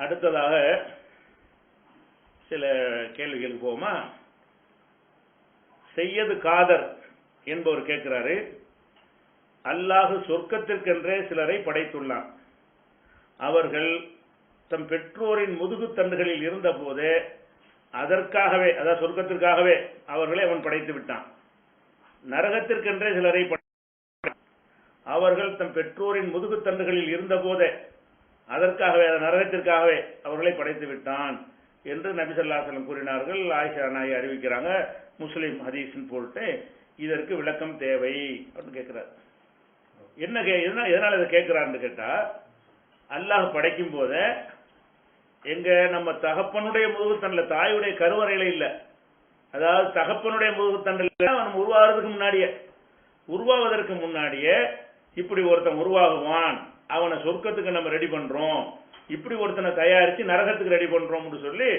அடுத்ததாக சில கேள்விகளுக்கு போமா செய்யது காதர் என்பவர் கேட்கிறாரு. அல்லாஹு சொர்க்கத்திற்கென்றே சிலரை படைத்துள்ளான். அவர்கள் தம் பெற்றோரின் முதுகு தண்டுகளில் அதற்காகவே அதாவது சொர்க்கத்திற்காகவே அவர்களை அவன் படைத்து விட்டான். நரகத்திற்கென்றே சிலரை படை- அவர்கள் தம் பெற்றோரின் முதுகுத்தண்டுகளில் இருந்தபோதே அதற்காகவே அதை நரகத்திற்காகவே அவர்களை படைத்து விட்டான் என்று நபி ஸல்லல்லாஹு கூறினார்கள். ஆயிஷா நாயை அறிவிக்கிறாங்க. முஸ்லீம் ஹதீஸ்ன்னு போட்டு இதற்கு விளக்கம் தேவை அப்படின்னு கேட்கிறார். என்ன கே எதனா- எதனால் இதை கேட்கிறான்னு கேட்டால் அல்லாஹ் படைக்கும் போதே எங்க நம்ம தகப்பனுடைய முதுகுத்தண்டில் தாயுடைய கருவறையில இல்லை. அதாவது தகப்பனுடைய முதுகுத்தண்டில் அவன் உருவாகிறதுக்கு முன்னாடியே. உருவாவதற்கு முன்னாடியே இப்படி ஒருத்தன் உருவாகுவான். அவனை சொர்க்கத்துக்கு நம்ம ரெடி பண்றோம். இப்படி ஒருத்தனை தயாரித்து நரகத்துக்கு ரெடி பண்றோம்னு சொல்லி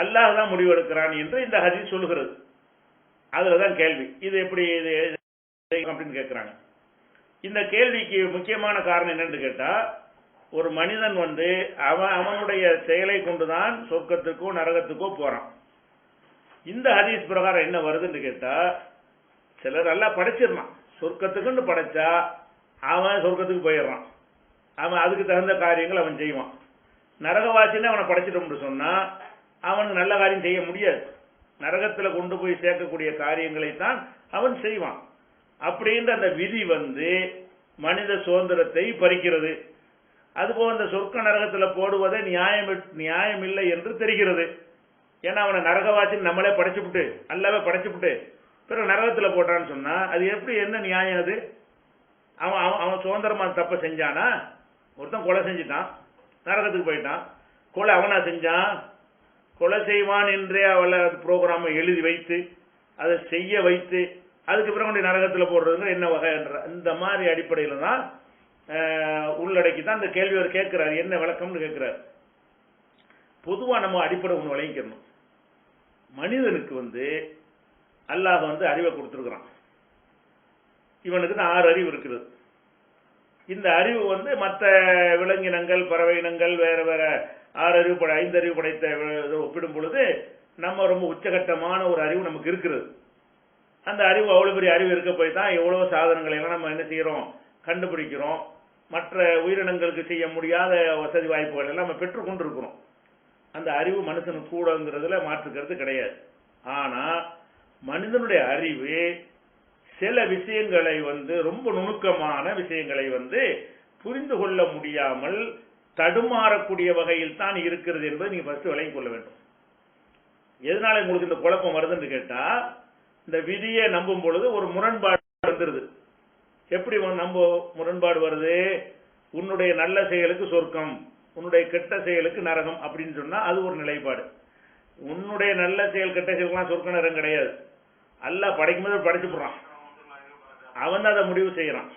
அல்லாஹ் தான் முடிவெடுக்கிறான் என்று இந்த ஹதீஸ் சொல்லுகிறது. அதுலதான் கேள்வி. இது எப்படி இது அப்படின்னு கேட்கிறாங்க இந்த கேள்விக்கு முக்கியமான காரணம் என்னன்னு கேட்டா ஒரு மனிதன் வந்து அவன் அவனுடைய செயலை கொண்டுதான் சொர்க்கத்துக்கோ நரகத்துக்கோ போறான். இந்த ஹதீஸ் பிரகாரம் என்ன வருதுன்னு கேட்டா சிலர் நல்லா படைச்சிடலாம் சொர்க்கத்துக்குன்னு படைச்சா அவன் சொர்க்கத்துக்கு போயிடுறான். அவன் அதுக்கு தகுந்த காரியங்கள் அவன் செய்வான். நரகவாசின்னு அவனை படைச்சிட்டோம்னு சொன்னா அவனுக்கு நல்ல காரியம் செய்ய முடியாது. நரகத்துல கொண்டு போய் சேர்க்கக்கூடிய காரியங்களை தான் அவன் செய்வான். அப்படின்ற அந்த விதி வந்து மனித சுதந்திரத்தை பறிக்கிறது. அதுபோல் அந்த சொர்க்க நரகத்துல போடுவதே நியாயம் நியாயம் இல்லை என்று தெரிகிறது. ஏன்னா அவனை நரகவாசின்னு நம்மளே படைச்சுப்புட்டு அல்லவே படைச்சுப்புட்டு பிறகு நரகத்துல போட்டான்னு சொன்னா அது எப்படி என்ன நியாயம் அது? அவன் அவன் அவன் சுதந்திரமா தப்ப செஞ்சானா? ஒருத்தன் கொலை செஞ்சுட்டான் நரகத்துக்கு போயிட்டான். கொலை அவனா செஞ்சான்? கொலை செய்வான் என்றே அவளை ப்ரோக்ராமை எழுதி வைத்து அதை செய்ய வைத்து அதுக்கு பிறகு கொண்டு நரகத்தில் போடுறதுங்க என்ன வகை என்ற இந்த மாதிரி அடிப்படையில் தான் உள்ளடக்கி தான் இந்த கேள்வி அவர் கேட்கிறார். என்ன விளக்கம்னு கேட்கிறார். பொதுவாக நம்ம அடிப்படை ஒன்று விளங்கிக்கணும். மனிதனுக்கு வந்து அல்லாஹ் வந்து அறிவை கொடுத்துருக்குறான். இவனுக்கு தான் ஆறு அறிவு இருக்குது. இந்த அறிவு வந்து மற்ற விலங்கினங்கள் பறவை இனங்கள் வேற வேற ஆறு அறிவு படை ஐந்து அறிவு படைத்த இதை ஒப்பிடும் பொழுது நம்ம ரொம்ப உச்சகட்டமான ஒரு அறிவு நமக்கு இருக்கிறது. அந்த அறிவு அவ்வளோ பெரிய அறிவு இருக்க போய் தான் எவ்வளோ சாதனங்களை எல்லாம் நம்ம என்ன செய்கிறோம் கண்டுபிடிக்கிறோம். மற்ற உயிரினங்களுக்கு செய்ய முடியாத வசதி வாய்ப்புகள் எல்லாம் நம்ம பெற்றுக்கொண்டிருக்கிறோம் அந்த அறிவு மனுஷனுக்கு கூடங்கிறதுல மாற்றுக்கிறது கிடையாது. ஆனால் மனிதனுடைய அறிவு சில விஷயங்களை வந்து ரொம்ப நுணுக்கமான விஷயங்களை வந்து புரிந்து கொள்ள முடியாமல் தடுமாறக்கூடிய வகையில் தான் இருக்கிறது என்பதை நீங்க ஃபர்ஸ்ட் விலகி கொள்ள வேண்டும். எதனால உங்களுக்கு இந்த குழப்பம் வருதுன்னு கேட்டா இந்த விதியை நம்பும் பொழுது ஒரு முரண்பாடு வந்துருது. எப்படி நம்ப முரண்பாடு வருது? உன்னுடைய நல்ல செயலுக்கு சொர்க்கம் உன்னுடைய கெட்ட செயலுக்கு நரகம் அப்படின்னு சொன்னா அது ஒரு நிலைப்பாடு. உன்னுடைய நல்ல செயல் கெட்ட செயலுக்குலாம் சொர்க்க நரகம் கிடையாது. அல்ல படைக்கும் போது படைச்சு போடுறான். அவன் தான் அதை முடிவு செய்யறான்.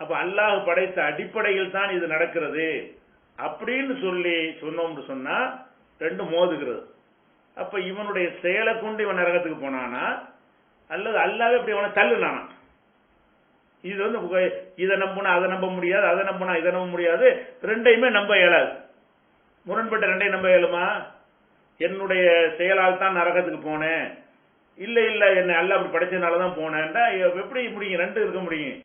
அப்ப அல்லாஹ் படைத்த அடிப்படையில் தான் இது நடக்கிறது. அப்படின்னு சொல்லி சொன்னோம்னு சொன்னா ரெண்டும் மோதுகிறது. அப்ப இவனுடைய செயலை கொண்டு இவன் நரகத்துக்கு போனானா அல்லது அல்லாவே இப்படி இவனை தள்ளுனானா? இது வந்து இதை நம்பினா அதை நம்ப முடியாது அதை நம்பினா இதை நம்ப முடியாது ரெண்டையுமே நம்ப இயலாது. முரண்பட்ட ரெண்டையும் நம்ப இயலுமா? என்னுடைய செயலால் தான் நரகத்துக்கு போனேன். இல்லை இல்லை என்னை அல்ல அப்படி படைச்சதுனால தான் போனேன்டா எப்படி முடியும்? ரெண்டு இருக்க முடியும்.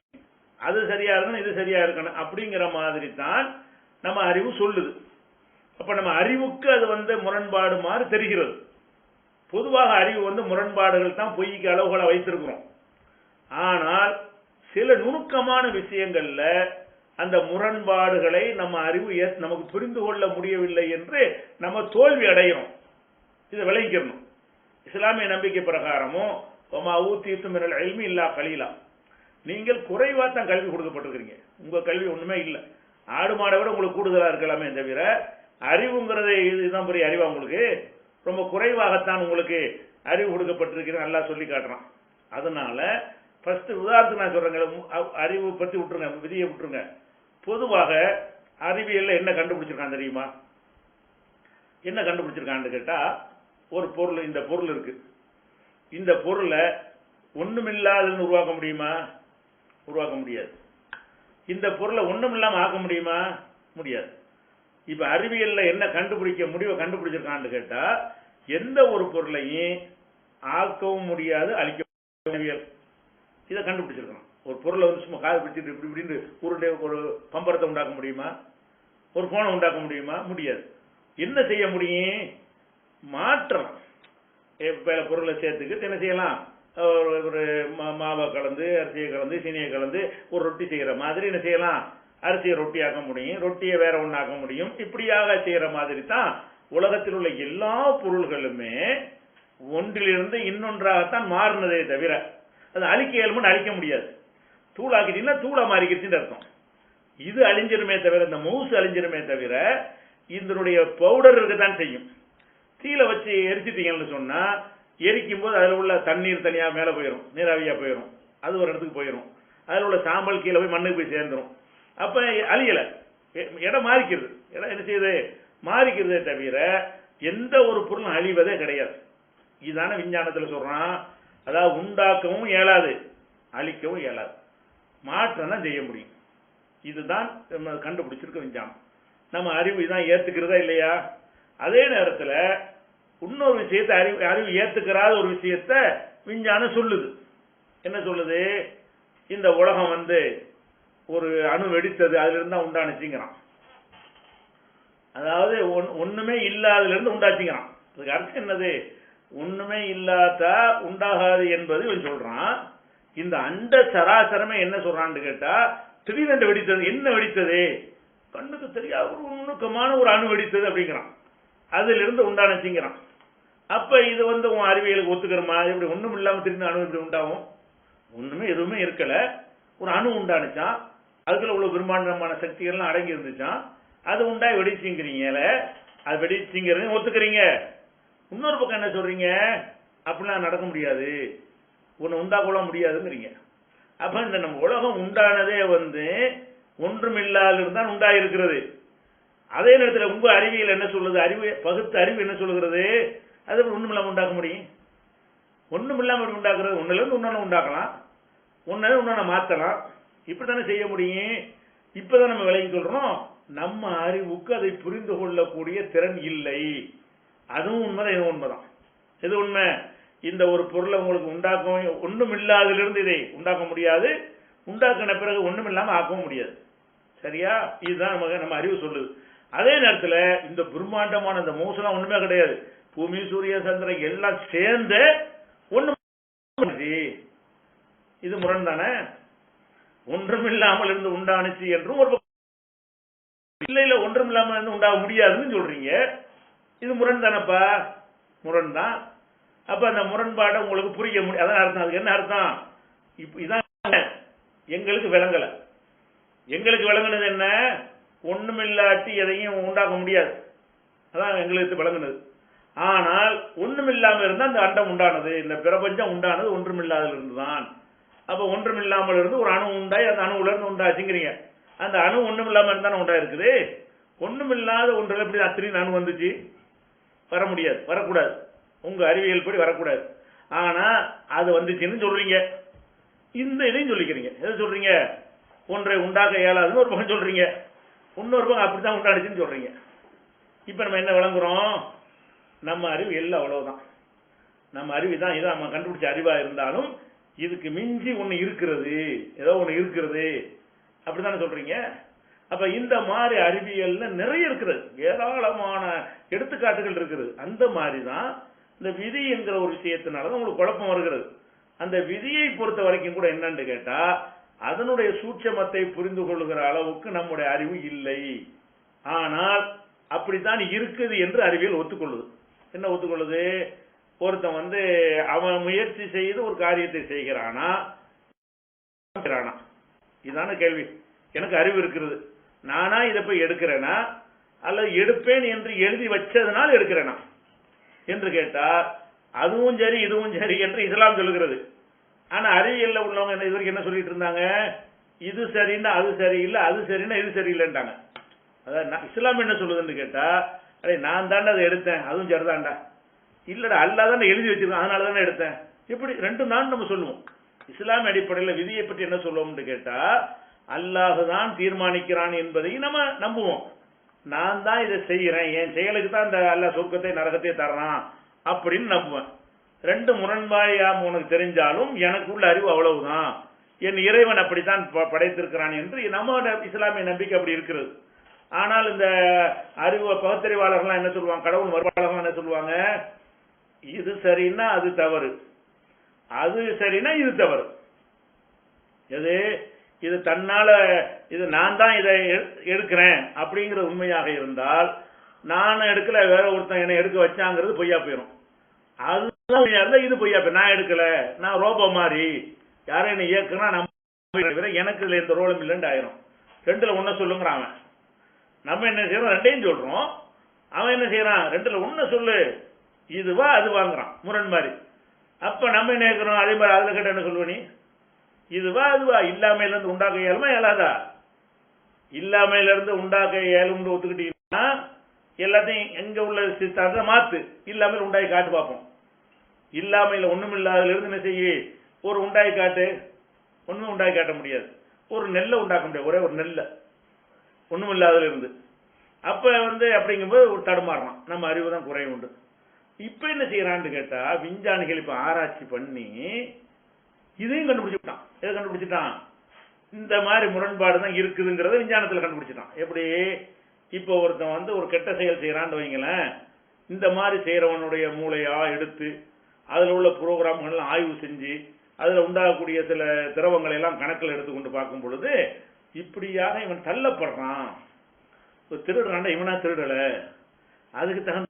அது சரியா இருக்கணும் இது சரியா இருக்கணும். அப்படிங்கிற மாதிரி தான் நம்ம அறிவு சொல்லுது. அப்ப நம்ம அறிவுக்கு அது வந்து முரண்பாடு மாதிரி தெரிகிறது. பொதுவாக அறிவு வந்து முரண்பாடுகள் தான் பொய்க்கு அளவுகளை வைத்திருக்கிறோம். ஆனால் சில நுணுக்கமான விஷயங்கள்ல அந்த முரண்பாடுகளை நம்ம அறிவு நமக்கு புரிந்து கொள்ள முடியவில்லை என்று நம்ம தோல்வி அடைகிறோம். இதை விளங்கிக்கணும். இஸ்லாமிய நம்பிக்கை பிரகாரமும் ஒமா ஊத்தீத்து மினல் இல்மி இல்லா கலீலா. நீங்கள் குறைவாக தான் கல்வி கொடுக்கப்பட்டிருக்கிறீங்க. உங்க கல்வி ஒண்ணுமே இல்லை. ஆடு மாடை விட உங்களுக்கு கூடுதலா இருக்கலாமே தவிர அறிவுங்கிறது இதுதான் பெரிய அறிவா உங்களுக்கு. ரொம்ப குறைவாகத்தான் உங்களுக்கு அறிவு கொடுக்கப்பட்டிருக்கிறேன் நல்லா சொல்லி காட்டுறான். அதனால ஃபஸ்ட்டு உதாரணத்துக்கு நான் சொல்கிறேங்க அறிவு பத்தி விட்டுருங்க விதியை விட்டுருங்க. பொதுவாக அறிவியல்ல என்ன கண்டுபிடிச்சிருக்கான் தெரியுமா? என்ன கண்டுபிடிச்சிருக்கான்னு கேட்டால் ஒரு பொருள் இந்த பொருள் இருக்கு. இந்த பொருளை ஒண்ணுமில்லாததுன்னு உருவாக்க முடியுமா? உருவாக்க முடியாது. இந்த பொருளை ஒண்ணுமில்லாம ஆக்க முடியுமா? முடியாது. இப்ப அறிவியல்ல என்ன கண்டுபிடிக்க முடிவை கண்டுபிடிச்சிருக்கான்னு கேட்டா எந்த ஒரு பொருளையும் ஆக்கவும் முடியாது அழிக்க அறிவியல் இதை கண்டுபிடிச்சிருக்கணும். ஒரு பொருளை வந்து சும்மா காது பிடிச்சிட்டு இப்படி இப்படின்னு உருண்டை ஒரு பம்பரத்தை உண்டாக்க முடியுமா? ஒரு போனை உண்டாக்க முடியுமா? முடியாது. என்ன செய்ய முடியும்? மாற்றலாம் இப்ப பொருளை சேர்த்துக்கிட்டு என்ன செய்யலாம்? ஒரு மா- மாவை கலந்து அரிசியை கலந்து சீனியை கலந்து ஒரு ரொட்டி செய்கிற மாதிரி என்ன செய்யலாம்? அரிசியை ரொட்டி ஆக்க முடியும் ரொட்டியை வேற ஒன்றாக்க முடியும். இப்படியாக செய்கிற மாதிரி தான் உலகத்தில் உள்ள எல்லா பொருள்களுமே ஒன்றிலிருந்து இன்னொன்றாகத்தான் மாறினதே தவிர அது அழிக்க இயல்புன்னு அழிக்க முடியாது. தூளாக்கிட்டீங்கன்னா தூளை மாறிக்கிடுச்சுன்னு அர்த்தம். இது அழிஞ்சிருமே தவிர இந்த மவுசு அழிஞ்சிருமே தவிர இதனுடைய பவுடர் இருக்கத்தான் செய்யும். தீயில வச்சு எரிச்சிட்டீங்கன்னு சொன்னா எரிக்கும் போது அதுல உள்ள தண்ணீர் தனியா மேல போயிடும் நீராவியா போயிடும் அது ஒரு இடத்துக்கு போயிடும் அதுல உள்ள சாம்பல் கீழே போய் மண்ணுக்கு போய் சேர்ந்துடும் அப்ப அழியல. இடம் மாறிக்கிறது. இடம் என்ன செய்யுது? மாறிக்கிறதே தவிர எந்த ஒரு பொருளும் அழிவதே கிடையாது. இதுதானே விஞ்ஞானத்துல சொல்றான் அதாவது உண்டாக்கவும் இயலாது அழிக்கவும் இயலாது. மாற்றம் தான் செய்ய முடியும். இதுதான் நம்ம கண்டுபிடிச்சிருக்க விஞ்ஞானம். நம்ம அறிவு இதான் ஏத்துக்கிறதா இல்லையா? அதே நேரத்துல இன்னொரு விஷயத்தை அறிவு அறிவு ஏற்றுக்கிறாத ஒரு விஷயத்த விஞ்ஞானம் சொல்லுது. என்ன சொல்லுது? இந்த உலகம் வந்து ஒரு அணு வெடித்தது அதுல இருந்தா உண்டானுச்சுங்கிறான். அதாவது ஒன்- ஒண்ணுமே இல்லாததுல இருந்து உண்டாச்சுங்கிறான். அதுக்கு அர்த்தம் என்னது? ஒண்ணுமே இல்லாதா உண்டாகாது என்பது இவன் சொல்றான். இந்த அண்ட சராசரமே என்ன சொல்கிறான்னு கேட்டா திடீரென்று வெடித்தது? என்ன வெடித்தது? கண்ணுக்கு தெரியாத ஒரு நுணுக்கமான ஒரு அணு வெடித்தது அப்படிங்கிறான். அதுல இருந்து உண்டானுச்சுங்கிறான். அப்ப இது வந்து உன் அறிவியலுக்கு ஒத்துக்கிறமா இப்படி ஒண்ணும் இல்லாம திடீர்னு அணு இப்படி உண்டாகும். ஒண்ணுமே எதுவுமே இருக்கல. ஒரு அணு உண்டானுச்சான் அதுக்குள்ள உள்ள பிரம்மாண்டமான சக்திகள்லாம் அடங்கி இருந்துச்சான் அது உண்டாய் வெடிச்சுங்கிறீங்கல அது வெடிச்சுங்கிறது ஒத்துக்கிறீங்க. இன்னொரு பக்கம் என்ன சொல்றீங்க? அப்படிலாம் நடக்க முடியாது. ஒன்னு கூட முடியாதுங்கிறீங்க. அப்ப இந்த நம்ம உலகம் உண்டானதே வந்து ஒன்றுமில்லாத இருந்தால் உண்டாயிருக்கிறது. அதே நேரத்தில் உங்க அறிவியல் என்ன சொல்லுது? அறிவு பகுத்து அறிவு என்ன சொல்லுகிறது? அது ஒன்றும் இல்லாமல் உண்டாக்க முடியும். ஒன்றும் இல்லாமல் எப்படி உண்டாக்குறது ஒண்ணுல இருந்து இன்னொன்னு உண்டாக்கலாம். ஒன்னு மாற்றலாம் இப்படி தானே செய்ய முடியும். இப்பதான் நம்ம விலகி சொல்கிறோம் நம்ம அறிவுக்கு அதை புரிந்து கொள்ளக்கூடிய திறன் இல்லை. அதுவும் உண்மைதான் இதுவும் உண்மைதான். இது உண்மை? இந்த ஒரு பொருளை உங்களுக்கு உண்டாக்கவும் ஒன்றும் இல்லாதிலிருந்து இதை உண்டாக்க முடியாது. உண்டாக்கின பிறகு ஒன்றும் இல்லாமல் ஆக்கவும் முடியாது. சரியா? இதுதான் நமக்கு நம்ம அறிவு சொல்லுது. அதே நேரத்தில் இந்த பிரம்மாண்டமான இந்த மோசலாம் ஒன்றுமே கிடையாது. பூமி சூரிய சந்திரன் எல்லாம் சேர்ந்து ஒன்று இது முரண் தானே ஒன்றுமில்லாமல் இருந்து உண்டானுச்சு என்றும் ஒரு இல்லை ஒன்றும் இல்லாமல் இருந்து உண்டாக முடியாதுன்னு சொல்றீங்க. இது முரண் தானப்பா முரண் தான் அப்ப அந்த முரண்பாடை உங்களுக்கு புரிய முடியும் அதான் அர்த்தம். அதுக்கு என்ன அர்த்தம்? இப்போ இதான் எங்களுக்கு விளங்கல. எங்களுக்கு விளங்குனது என்ன? ஒண்ணுமில்லாட்டி எதையும் உண்டாக்க முடியாது. அதான் எங்களுக்கு விளங்குனது. ஆனால் ஒன்றுமில்லாமல் இருந்தால் அந்த அண்டம் உண்டானது. இந்த பிரபஞ்சம் உண்டானது ஒன்றுமில்லாதல இருந்து தான் அப்போ ஒன்றுமில்லாமல் இருந்து ஒரு அணு உண்டாய் அந்த அணு உலர்ந்து உண்டாச்சுங்கிறீங்க. அந்த அணு ஒண்ணுமில்லாம இருந்தானே உண்டா இருக்குது ஒன்றுமில்லாத ஒன்றில் எப்படி அத்தனை அணு வந்துச்சு? வர முடியாது வரக்கூடாது. உங்கள் அறிவியல் படி வரக்கூடாது. ஆனால் அது வந்துச்சுன்னு சொல்கிறீங்க இந்த இதையும் சொல்லிக்கிறீங்க. எதை சொல்கிறீங்க ஒன்றை உண்டாக்க இயலாதுன்னு ஒரு பக்கம் சொல்கிறீங்க இன்னொரு பக்கம் அப்படித்தான் உண்டாடுச்சுன்னு சொல்கிறீங்க இப்போ நம்ம என்ன விளங்குறோம்? நம்ம அறிவு எல்லாம் அவ்வளவுதான். நம்ம அறிவு தான் இதை நம்ம கண்டுபிடிச்ச அறிவா இருந்தாலும் இதுக்கு மிஞ்சி ஒண்ணு இருக்கிறது ஏதோ ஒண்ணு இருக்கிறது. அப்படித்தானே சொல்றீங்க? அப்ப இந்த மாதிரி அறிவியல்ல நிறைய இருக்கிறது ஏராளமான எடுத்துக்காட்டுகள் இருக்குது. அந்த மாதிரி தான் இந்த விதி என்கிற ஒரு விஷயத்தினாலதான் உங்களுக்கு குழப்பம் வருகிறது. அந்த விதியை பொறுத்த வரைக்கும் கூட என்னன்னு கேட்டா அதனுடைய சூட்சமத்தை புரிந்து கொள்கிற அளவுக்கு நம்முடைய அறிவு இல்லை. ஆனால் அப்படித்தான் இருக்குது என்று அறிவியல் ஒத்துக்கொள்ளுது. என்ன ஒத்துக்கொள்ளுது? ஒருத்தன் வந்து அவன் முயற்சி செய்து ஒரு காரியத்தை செய்கிறானா? செய்கிறானா? இதான கேள்வி. எனக்கு அறிவு இருக்கிறது. நானா இதை போய் எடுக்கிறேனா? அல்லது எடுப்பேன் என்று எழுதி வச்சதுனால் எடுக்கிறேனா? என்று கேட்டால் அதுவும் சரி இதுவும் சரி என்று இஸ்லாம் சொல்லுகிறது. ஆனா அறிவியல்ல உள்ளவங்க என்ன இது வரைக்கும் என்ன சொல்லிட்டு இருந்தாங்க? இது சரின்னா அது சரியில்லை அது சரின்னா இது சரியில்லைன்றாங்க அதான் நான் இஸ்லாம் என்ன சொல்லுதுன்னு கேட்டா அடே நான் தாண்டா அதை எடுத்தேன். அதுவும் சரிதாண்டா இல்லடா அல்லா தானே எழுதி வச்சிருக்கேன். அதனால தானே எடுத்தேன். இப்படி ரெண்டு தான் நம்ம சொல்லுவோம். இஸ்லாமிய அடிப்படையில் விதியை பற்றி என்ன சொல்லுவோம்னு கேட்டால் அல்லாஹு தான் தீர்மானிக்கிறான் என்பதை நம்ம நம்புவோம். நான் தான் இதை செய்கிறேன். என் செயலுக்கு தான் இந்த அல்ல சொர்க்கத்தை நரகத்தை தரான் அப்படின்னு நம்புவேன். ரெண்டு முரண்பாயாம் உனக்கு தெரிஞ்சாலும் எனக்குள்ள அறிவு அவ்வளவுதான். என் இறைவன் அப்படித்தான் ப- படைத்திருக்கிறான் என்று நம்ம இஸ்லாமிய நம்பிக்கை அப்படி இருக்கிறது. ஆனால் இந்த அறிவு பகுத்தறிவாளர்கள்லாம் என்ன சொல்லுவாங்க? கடவுள் வருவாளர்கள் என்ன சொல்லுவாங்க? இது சரின்னா அது தவறு. அது சரின்னா இது தவறு. எது? இது தன்னால இது நான் தான் இதை எடு- எடுக்கிறேன் அப்படிங்கிற உண்மையாக இருந்தால் நான் எடுக்கல வேற ஒருத்தன் என்னை எடுக்க வச்சாங்கிறது பொய்யா போயிடும் அதுதான் இருந்தால் இது பொய்யா போயிடும் நான் எடுக்கல நான் ரோபோ மாதிரி யாரும் என்னை இயக்குனா நம்ம எனக்கு இந்த ரோலும் இல்லைன்னு ஆயிரும். ரெண்டுல ஒன்ன சொல்லுங்கிறான் அவன். நம்ம என்ன செய்யறோம்? ரெண்டையும் சொல்றோம். அவன் என்ன செய்யறான்? ரெண்டுல ஒண்ணு சொல்லு. இதுவா அது வாங்குறான் முரண் மாதிரி. அப்ப நம்ம என்ன இருக்கிறோம் அதே மாதிரி அதுல கேட்ட என்ன சொல்லுவ நீ? இதுவா அதுவா? இல்லாமையில இருந்து உண்டாக்க இயலுமா இயலாதா இல்லாமையில இருந்து உண்டாக்க இயலும்னு ஒத்துக்கிட்டீங்கன்னா எல்லாத்தையும் எங்க உள்ள சித்தாந்த மாத்து. இல்லாமல் உண்டாகி காட்டு பார்ப்போம். இல்லாமையில ஒண்ணும் இல்லாததுல இருந்து என்ன செய்ய? ஒரு உண்டாக்கி காட்டு. ஒன்றுமே உண்டாய் காட்ட முடியாது. ஒரு நெல்லை உண்டாக்க முடியாது. ஒரே ஒரு நெல்லை. ஒன்றும் இல்லாததுல இருந்து. அப்போ வந்து அப்படிங்கும்போது ஒரு தடுமாறலாம் நம்ம அறிவு தான் குறையும் உண்டு. இப்போ என்ன செய்யறான்னு கேட்டால் விஞ்ஞானிகள் இப்போ ஆராய்ச்சி பண்ணி இதையும் கண்டுபிடிச்சுட்டான். எதை கண்டுபிடிச்சிட்டான்? இந்த மாதிரி முரண்பாடு தான் இருக்குதுங்கிறத விஞ்ஞானத்தில் கண்டுபிடிச்சிட்டான். எப்படி? இப்போ ஒருத்தன் வந்து ஒரு கெட்ட செயல் செய்கிறான்னு வைங்களேன். இந்த மாதிரி செய்கிறவனுடைய மூளையா எடுத்து அதில் உள்ள ப்ரோக்ராம்கள்லாம் ஆய்வு செஞ்சு அதில் உண்டாகக்கூடிய சில திரவங்களை எல்லாம் கணக்கில் எடுத்துக்கொண்டு பார்க்கும் பொழுது இப்படியாக இவன் தள்ளப்படுறான். ஒரு திருடுறான்டா இவனா திருடல? அதுக்கு தகுந்த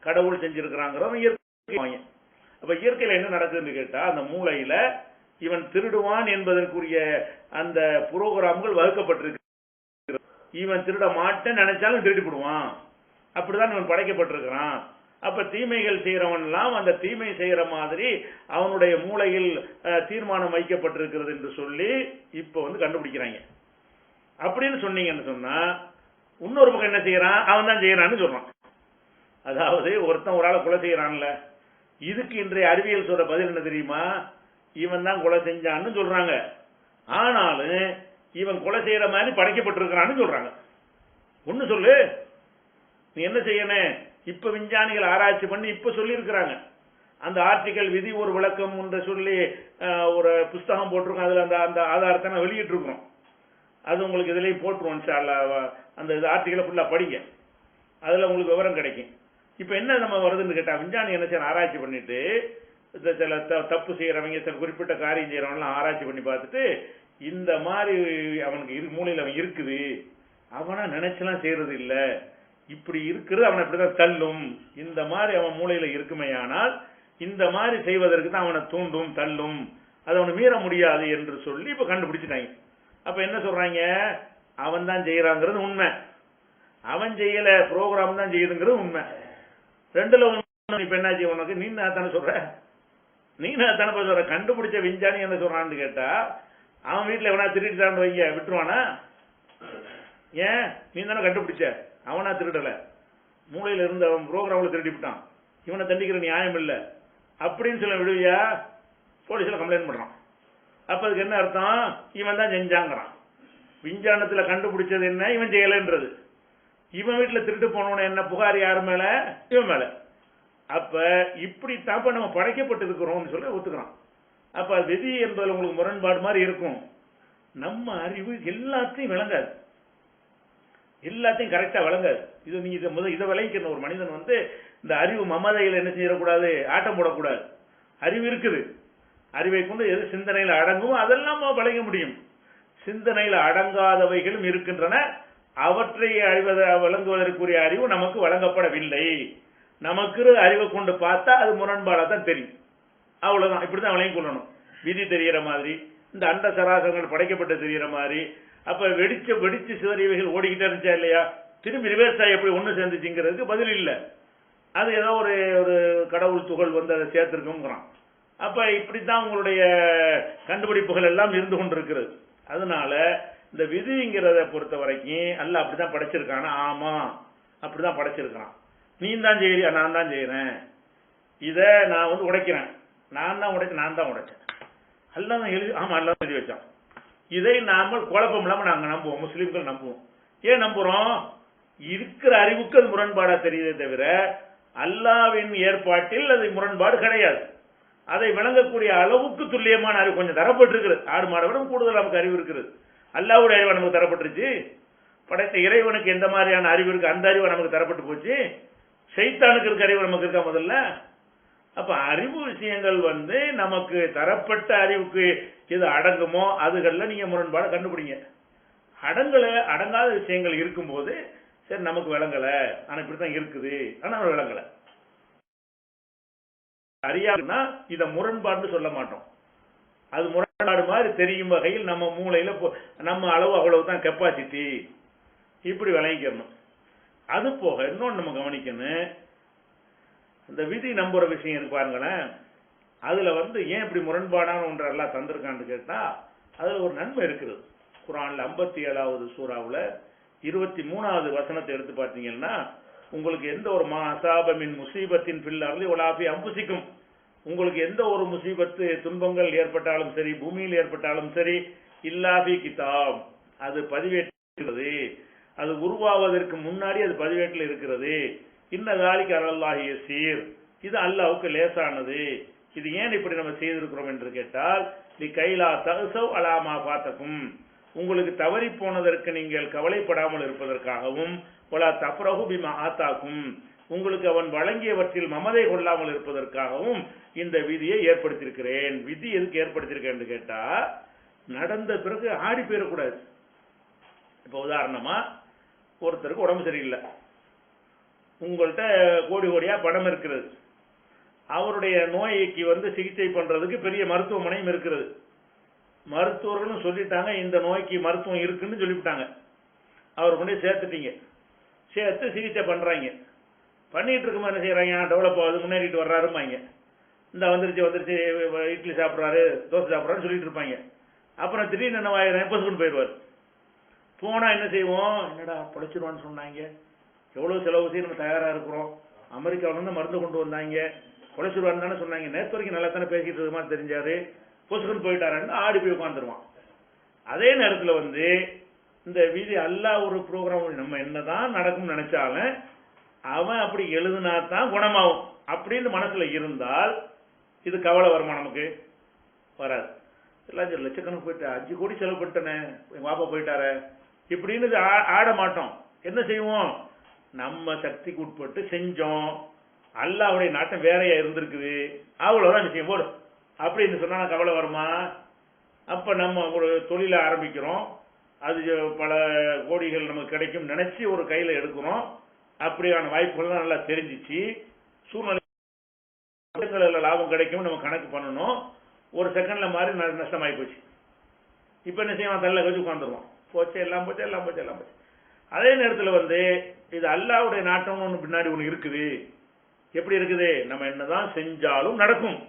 கடவுள் செஞ்சிருக்கிறாங்கிறவன் இயற்கை வாங்க. அப்ப இயற்கையில என்ன நடக்குதுன்னு கேட்டா அந்த மூளையில இவன் திருடுவான் என்பதற்குரிய அந்த புரோகிராம்கள் வகுக்கப்பட்டிருக்கு. இவன் திருட மாட்டேன்னு நினைச்சாலும் திருடிப்படுவான். அப்படிதான் இவன் படைக்கப்பட்டிருக்கிறான். அப்ப தீமைகள் செய்கிறவன்லாம் அந்த தீமை செய்கிற மாதிரி அவனுடைய மூளையில் தீர்மானம் வைக்கப்பட்டிருக்கிறது என்று சொல்லி இப்போ வந்து கண்டுபிடிக்கிறாங்க. அப்படின்னு சொன்னீங்கன்னு சொன்னா இன்னொரு பக்கம் என்ன செய்யறான்? அவன் தான் செய்யறான்னு சொல்றான். அதாவது ஒருத்தன் ஒரு ஆளை கொலை செய்யறான்ல இதுக்கு இன்றைய அறிவியல் சொல்ற பதில் என்ன தெரியுமா? இவன் தான் கொலை செஞ்சான்னு சொல்றாங்க. ஆனாலும் இவன் கொலை செய்யற மாதிரி படைக்கப்பட்டிருக்கிறான்னு சொல்றாங்க. ஒன்று சொல்லு. நீ என்ன செய்யணும்? இப்ப விஞ்ஞானிகள் ஆராய்ச்சி பண்ணி இப்ப சொல்லியிருக்கிறாங்க. அந்த ஆர்டிகல் விதி ஒரு விளக்கம் என்று சொல்லி ஒரு புஸ்தகம் போட்டிருக்கோம். அதில் அந்த அந்த ஆதாரத்தை நான் வெளியிட்டிருக்கிறோம். அது உங்களுக்கு இதுலேயும் போட்டுருவோம் இன்ஷா அந்த இது ஆர்டிகலை ஃபுல்லாக படிங்க. அதில் உங்களுக்கு விவரம் கிடைக்கும். இப்போ என்ன நம்ம வருதுன்னு கேட்டால் விஞ்ஞானி என்ன செய்யணும் ஆராய்ச்சி பண்ணிட்டு இந்த சில த- தப்பு செய்கிறவங்க சில குறிப்பிட்ட காரியம் செய்கிறவங்களாம் ஆராய்ச்சி பண்ணி பார்த்துட்டு இந்த மாதிரி அவனுக்கு இரு மூலையில் அவன் இருக்குது. அவனை நினைச்செல்லாம் செய்கிறது இல்லை. இப்படி இருக்கிறது அவனை இப்படிதான் தள்ளும். இந்த மாதிரி அவன் மூளையில இருக்குமேயானால் இந்த மாதிரி செய்வதற்கு தான் அவனை தூண்டும் தள்ளும். அதை அவனை மீற முடியாது என்று சொல்லி இப்ப கண்டுபிடிச்சிட்டாங்க. அப்ப என்ன சொல்றாங்க? அவன் தான் செய்யறாங்கிறது உண்மை. அவன் செய்யல ப்ரோக்ராம் தான் செய்யுதுங்கிறது உண்மை. ரெண்டுல ஒண்ணு இப்ப என்னாச்சு உனக்கு? நீ நான் தானே சொல்ற? நீ நான் தானே போய் சொல்ற? கண்டுபிடிச்ச விஞ்ஞானி என்ன சொல்றான்னு கேட்டா அவன் வீட்டுல எவனா திருடிட்டான்னு வைங்க விட்டுருவானா? ஏன்? நீ தானே கண்டுபிடிச்ச. அவனா திருடல. மூளையில இருந்த அவன் ப்ரோக்ராம்ல திருடி விட்டான் இவனை தண்டிக்கிற நியாயம் இல்ல. அப்படின்னு சொல்ல விடுவியா? போலீஸ்ல கம்ப்ளைண்ட் பண்றான். அப்ப அதுக்கு என்ன அர்த்தம்? இவன் தான் செஞ்சாங்கிறான். விஞ்ஞானத்துல கண்டுபிடிச்சது என்ன? இவன் செய்யலைன்றது இவன் வீட்டுல திருட்டு போனவன என்ன? புகார் யார் மேல? இவன் மேல. அப்ப இப்படி தாப்ப நம்ம படைக்கப்பட்டு இருக்கிறோம்னு சொல்லி ஒத்துக்கிறான். அப்ப விதி என்பதில் உங்களுக்கு முரண்பாடு மாதிரி இருக்கும். நம்ம அறிவு எல்லாத்தையும் விளங்காது. எல்லாத்தையும் கரெக்டா விளங்காது. இது நீங்க இதை முதல் இதை விளங்கிக்கணும். ஒரு மனிதன் வந்து இந்த அறிவு மமதையில் என்ன செய்யக்கூடாது? ஆட்டம் போடக்கூடாது. அறிவு இருக்குது. அறிவை கொண்டு எது சிந்தனையில் அடங்குமோ அதெல்லாம் விளைய முடியும். சிந்தனையில் அடங்காதவைகளும் இருக்கின்றன. அவற்றை அழிவத விளங்குவதற்குரிய அறிவு நமக்கு வழங்கப்படவில்லை நமக்கு அறிவை கொண்டு பார்த்தா அது முரண்பாடாக தான் தெரியும். அவ்வளோதான் இப்படி தான் விளையும் கொள்ளணும். விதி தெரிகிற மாதிரி இந்த அண்ட சராசரங்கள் படைக்கப்பட்டு தெரிகிற மாதிரி அப்ப வெடிச்ச வெடிச்சு சிதறியவைகள் ஓடிக்கிட்டே இருந்துச்சா இல்லையா? திரும்பி ரிவர்ஸ் ஆகி எப்படி ஒன்று சேர்ந்துச்சுங்கிறதுக்கு பதில் இல்லை. அது ஏதோ ஒரு ஒரு கடவுள் துகள் வந்து அதை சேர்த்துருக்குங்கிறான் அப்போ இப்படி தான் உங்களுடைய கண்டுபிடிப்புகள் எல்லாம் இருந்து கொண்டிருக்கிறது. அதனால இந்த விதிங்கிறத பொறுத்த வரைக்கும் அல்ல அப்படிதான் படைச்சிருக்கானா? ஆமா. அப்படிதான் படைச்சிருக்கான். நீ தான் செய்யறியா நான் தான் செய்கிறேன் இதை நான் வந்து உடைக்கிறேன். நான் தான் உடைச்சேன் நான் தான் உடைச்சேன். எல்லாம் எழுதி ஆமாம் எல்லாம் எழுதி வச்சான். இதை நாம குழப்பம் இல்லாம நாங்க நம்புவோம் முஸ்லீம்கள் நம்புவோம். ஏன் நம்புறோம்? இருக்கிற அறிவுக்கு அது முரண்பாடா தெரியுதே தவிர அல்லாவின் ஏற்பாட்டில் அது முரண்பாடு கிடையாது. அதை விளங்கக்கூடிய அளவுக்கு துல்லியமான அறிவு கொஞ்சம் தரப்பட்டிருக்கிறது. ஆடு மாடை விட கூடுதல் நமக்கு அறிவு இருக்கிறது. அல்லாவுடைய அறிவு நமக்கு தரப்பட்டுருச்சு. படைத்த இறைவனுக்கு எந்த மாதிரியான அறிவு இருக்கு? அந்த அறிவு நமக்கு தரப்பட்டு போச்சு. செய்தானுக்கு இருக்க அறிவு நமக்கு இருக்கா முதல்ல? அப்ப அறிவு விஷயங்கள் வந்து நமக்கு தரப்பட்ட அறிவுக்கு எது அடங்குமோ அதுகள்ல நீங்க முரண்பாடு கண்டுபிடிங்க. அடங்கல அடங்காத விஷயங்கள் இருக்கும்போது சரி நமக்கு விளங்கல. ஆனா இப்படித்தான் இருக்குது. ஆனா விளங்கல. அறியாதுன்னா இத முரண்பாடுன்னு சொல்ல மாட்டோம். அது முரண்பாடு மாதிரி தெரியும் வகையில் நம்ம மூளையில நம்ம அளவு அவ்வளவுதான் கெப்பாசிட்டி இப்படி விளங்கிக்கணும். அது போக இன்னொன்று நம்ம கவனிக்கணும். இந்த விதி நம்புற விஷயம் இருக்கு பாருங்களேன். அதுல வந்து ஏன் இப்படி முரண்பாடான ஒன்று எல்லாம் தந்திருக்கான்னு கேட்டா அதுல ஒரு நன்மை இருக்குது. குரான்ல ஐம்பத்தி ஏழாவது சூறாவில் இருபத்தி மூணாவது வசனத்தை எடுத்து பார்த்தீங்கன்னா உங்களுக்கு எந்த ஒரு மா அசாபமின் முசீபத்தின் பில்லார்லி உலாபி அம்புசிக்கும். உங்களுக்கு எந்த ஒரு முசீபத்து துன்பங்கள் ஏற்பட்டாலும் சரி பூமியில் ஏற்பட்டாலும் சரி இல்லாபி கிதாப். அது பதிவேற்றது அது உருவாவதற்கு முன்னாடி அது பதிவேட்டில் இருக்கிறது. இன்ன காலிக்கு அல்லாஹிய சீர் இது அல்லாவுக்கு லேசானது. இது ஏன் இப்படி நம்ம செய்திருக்கிறோம் என்று கேட்டால் நீ கைலா தகுசவ் அலாமா பார்த்தக்கும் உங்களுக்கு தவறி போனதற்கு நீங்கள் கவலைப்படாமல் இருப்பதற்காகவும் பல தப்ரகு பிமா ஆத்தாக்கும். உங்களுக்கு அவன் வழங்கியவற்றில் மமதை கொள்ளாமல் இருப்பதற்காகவும் இந்த விதியை ஏற்படுத்தியிருக்கிறேன். விதி எதுக்கு ஏற்படுத்தியிருக்கேன் கேட்டா நடந்த பிறகு ஆடி போயிடக்கூடாது. இப்போ உதாரணமா ஒருத்தருக்கு உடம்பு சரியில்லை. உங்கள்கிட்ட கோடி கோடியாக பணம் இருக்கிறது. அவருடைய நோய்க்கு வந்து சிகிச்சை பண்ணுறதுக்கு பெரிய மருத்துவமனையும் இருக்கிறது மருத்துவர்களும் சொல்லிட்டாங்க இந்த நோய்க்கு மருத்துவம் இருக்குன்னு சொல்லிவிட்டாங்க. அவர் கொண்டு சேர்த்துட்டீங்க. சேர்த்து சிகிச்சை பண்ணுறாங்க பண்ணிகிட்டு இருக்கும்போது என்ன செய்கிறாங்க டெவலப் ஆகுது முன்னேறிட்டு வர்றாருமாங்க இந்த வந்துருச்சு வந்துருச்சு இட்லி சாப்பிட்றாரு தோசை சாப்பிட்றாருன்னு சொல்லிட்டு இருப்பாங்க. அப்புறம் திடீர்னு என்ன ஆயிரம்? பசுக்குன்னு போயிடுவார். போனால் என்ன செய்வோம்? என்னடா பிழைச்சிருவான்னு சொன்னாங்க. எவ்வளவு செலவு செய்ய நம்ம தயாரா இருக்கிறோம்? அமெரிக்காவில இருந்து மருந்து கொண்டு வந்தாங்க. பொழைச்சிருவான்னு தானே சொன்னாங்க. நேற்று வரைக்கும் நல்லா தானே பேசிட்டு இருக்க மாதிரி தெரிஞ்சாரு. பொசுக்குன்னு போயிட்டாருன்னு ஆடி போய் உட்காந்துருவான் அதே நேரத்தில் வந்து இந்த விதி அல்லா ஒரு ப்ரோக்ராம் நம்ம என்னதான் நடக்கும்னு நினைச்சாலும் அவன் அப்படி எழுதுனா தான் குணமாகும். அப்படின்னு மனசுல இருந்தால் இது கவலை வருமா நமக்கு? வராது. எல்லாம் சரி லட்சக்கணக்கு போயிட்டு அஞ்சு கோடி செலவு பண்ணிட்டனே. எங்கள் பாப்பா போயிட்டாரு. இப்படின்னு இது ஆ- ஆட மாட்டோம். என்ன செய்வோம்? நம்ம சக்திக்கு உட்பட்டு செஞ்சோம். அல்லாவுடைய நாட்டம் வேறையா இருந்திருக்குது. அவ்வளோதான் விஷயம் போடும் அப்படின்னு சொன்னால் கவலை வருமா? அப்போ நம்ம ஒரு தொழிலை ஆரம்பிக்கிறோம். அது பல கோடிகள் நமக்கு கிடைக்கும் நினச்சி ஒரு கையில் எடுக்கிறோம். அப்படியான வாய்ப்புகள்லாம் நல்லா தெரிஞ்சிச்சு. சூழ்நிலை லாபம் கிடைக்கும் நம்ம கணக்கு பண்ணணும். ஒரு செகண்டில் மாதிரி ந- போச்சு. இப்போ என்ன செய்வான் தள்ள வச்சு உட்காந்துருவோம் போச்சு எல்லாம் போச்சு எல்லாம் போச்சு எல்லாம் போச்சு. அதே நேரத்தில் வந்து இது அல்லாவுடைய நாட்டம்னு ஒன்று பின்னாடி ஒன்று இருக்குது. எப்படி இருக்குது? நம்ம என்னதான் செஞ்சாலும் நடக்கும்.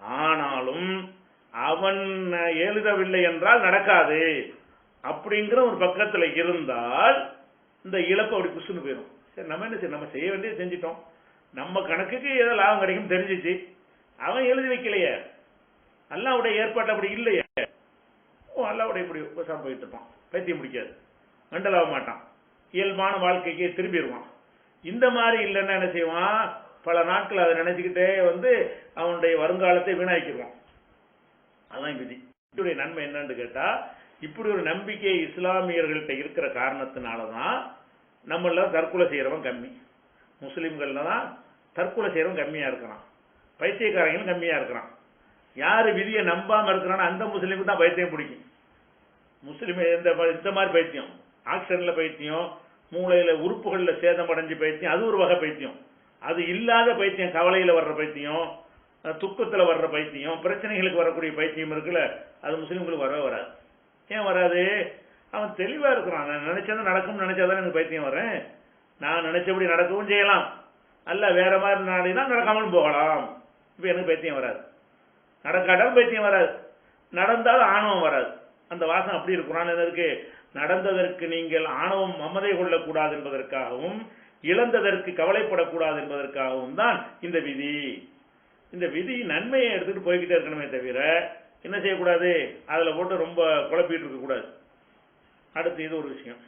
ஆனாலும் அவன் எழுதவில்லை என்றால் நடக்காது. அப்படிங்கிற ஒரு பக்கத்தில் இருந்தால் இந்த இழப்பு அப்படி குசுன்னு போயிடும் சரி நம்ம என்ன செய்ய நம்ம செய்ய வேண்டியது செஞ்சிட்டோம். நம்ம கணக்குக்கு ஏதோ லாபம் கிடைக்கும் தெரிஞ்சிச்சு. அவன் எழுதி வைக்கலையே. அல்லாவுடைய ஏற்பாடு அப்படி இல்லையே. ஓ அல்லாவுடைய இப்படி உபசாரம் போயிட்டு இருப்பான். பைத்தியம் பிடிக்காது. மண்டலாக மாட்டான். இயல்பான வாழ்க்கைக்கு திரும்பிடுவான் இந்த மாதிரி இல்லைன்னா என்ன செய்வான்? பல நாட்கள் அதை நினைச்சுக்கிட்டே வந்து அவனுடைய வருங்காலத்தை வீணாக்கிடுவான். அதான் விதி. இதோடைய நன்மை என்னன்னு கேட்டா இப்படி ஒரு நம்பிக்கை இஸ்லாமியர்கள்ட்ட இருக்கிற காரணத்தினால தான் நம்மள தற்கொலை செய்யறவன் கம்மி. முஸ்லீம்கள்ல தான் தற்கொலை செய்யறவன் கம்மியா இருக்கிறான். பைத்தியக்காரங்களும் கம்மியா இருக்கிறான். யாரு விதியை நம்பாம இருக்கிறானோ அந்த முஸ்லீமுக்கு தான் பைத்தியம் பிடிக்கும். முஸ்லீம் இந்த இந்த மாதிரி பைத்தியம். ஆக்சிடென்ட்ல பைத்தியம் மூளையில உறுப்புகள்ல சேதம் அடைஞ்சு பைத்தியம் அது ஒரு வகை பைத்தியம். அது இல்லாத பைத்தியம் கவலையில வர்ற பைத்தியம் துக்கத்தில் வர்ற பைத்தியம் பிரச்சனைகளுக்கு வரக்கூடிய பைத்தியம் இருக்குல்ல அது முஸ்லீம்களுக்கு வரவே வராது. ஏன் வராது? அவன் தெளிவாக இருக்கிறான். நான் நினைச்சது நடக்கும்னு நினைச்சாதான் எனக்கு பைத்தியம் வரேன் நான் நினச்சபடி நடக்கவும் செய்யலாம். அல்ல வேற மாதிரி நாடினா நடக்காமலும் போகலாம். இப்போ எனக்கு பைத்தியம் வராது. நடக்காட்டாலும் பைத்தியம் வராது. நடந்தாலும் ஆணவம் வராது. அந்த வாசம் அப்படி இருக்கிறான் இருக்கு? நடந்ததற்கு நீங்கள் ஆணவம் மமதை கொள்ளக்கூடாது என்பதற்காகவும் இழந்ததற்கு கவலைப்படக்கூடாது என்பதற்காகவும் தான் இந்த விதி. இந்த விதி நன்மையை எடுத்துட்டு போய்கிட்டே இருக்கணுமே தவிர என்ன செய்யக்கூடாது? அதில் போட்டு ரொம்ப குழப்பிட்டு இருக்கக்கூடாது. அடுத்து இது ஒரு விஷயம்.